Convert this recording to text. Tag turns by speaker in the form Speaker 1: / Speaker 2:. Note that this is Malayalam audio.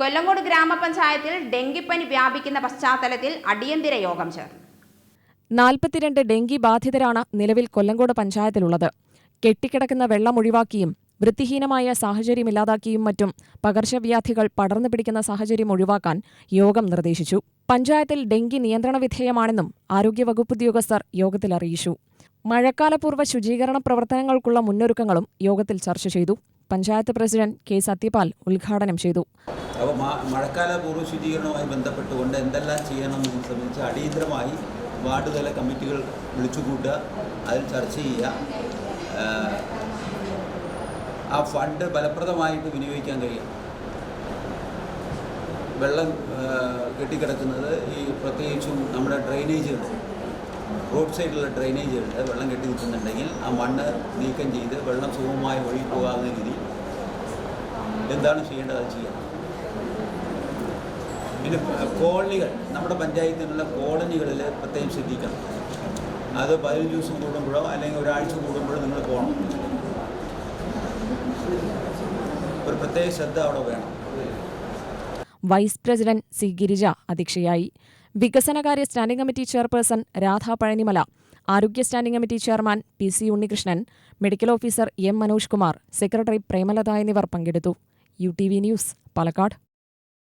Speaker 1: കൊല്ലങ്കോട് ഗ്രാമപഞ്ചായത്തിൽ ഡെങ്കിപ്പനി വ്യാപിക്കുന്ന പശ്ചാത്തലത്തിൽ അടിയന്തര യോഗം ചേർന്നു.
Speaker 2: നാൽപ്പത്തിരണ്ട് ഡെങ്കി ബാധിതരാണ് നിലവിൽ കൊല്ലങ്കോട് പഞ്ചായത്തിലുള്ളത്. കെട്ടിക്കിടക്കുന്ന വെള്ളം ഒഴിവാക്കിയും വൃത്തിഹീനമായ സാഹചര്യമില്ലാതാക്കിയും മറ്റും പകർച്ചവ്യാധികൾ പടർന്നു പിടിക്കുന്ന സാഹചര്യം ഒഴിവാക്കാൻ യോഗം നിർദ്ദേശിച്ചു. പഞ്ചായത്തിൽ ഡെങ്കി നിയന്ത്രണ വിധേയമാണെന്നും ആരോഗ്യവകുപ്പ് ഉദ്യോഗസ്ഥർ യോഗത്തിൽ അറിയിച്ചു. മഴക്കാലപൂർവ ശുചീകരണ പ്രവർത്തനങ്ങൾക്കുള്ള മുന്നൊരുക്കങ്ങളും യോഗത്തിൽ ചർച്ച ചെയ്തു. പഞ്ചായത്ത് പ്രസിഡന്റ് കെ സത്യപാൽ ഉദ്ഘാടനം ചെയ്തു.
Speaker 3: അപ്പോൾ മഴക്കാല പൂർവ ശുചീകരണവുമായി ബന്ധപ്പെട്ടുകൊണ്ട് എന്തെല്ലാം ചെയ്യണമെന്ന് സംബന്ധിച്ച് അടിയന്തരമായി വാർഡ് തല കമ്മിറ്റികൾ വിളിച്ചുകൂട്ടുക അതിൽ ചർച്ച ചെയ്യുക. ആ, ഫണ്ട് ഫലപ്രദമായിട്ട് വിനിയോഗിക്കാൻ കഴിയും. വെള്ളം കെട്ടിക്കിടക്കുന്നത് ഈ പ്രത്യേകിച്ചും നമ്മുടെ ഡ്രെയിനേജുകൾ റോഡ് സൈഡിലുള്ള ഡ്രെയിനേജുകൾ വെള്ളം കെട്ടി നിൽക്കുന്നുണ്ടെങ്കിൽ ആ മണ്ണ് നീക്കം ചെയ്ത് വെള്ളം സുഖമമായി ഒഴുകി പോകാവുന്ന രീതിയിൽ എന്താണ് ചെയ്യേണ്ടത് അത് ചെയ്യാം. പിന്നെ കോളനികൾ നമ്മുടെ പഞ്ചായത്തിലുള്ള കോളനികളിൽ പ്രത്യേകം ശ്രദ്ധിക്കണം. അത് പതിനഞ്ച് ദിവസം കൂടുമ്പോഴോ അല്ലെങ്കിൽ ഒരാഴ്ച കൂടുമ്പോഴോ നിങ്ങൾ പോകണം. ഒരു പ്രത്യേക ശ്രദ്ധ അവിടെ വേണം.
Speaker 2: വൈസ് പ്രസിഡന്റ് സി ഗിരിജ അധ്യക്ഷയായി. വികസനകാര്യ standing committee chairperson Radha Pazhanimala. ആരോഗ്യ standing committee chairman P C Unnikrishnan. Medical officer M Manoj Kumar. Secretary Premalatha എന്നിവർ പങ്കെടുത്തു. U T V news Palakkad.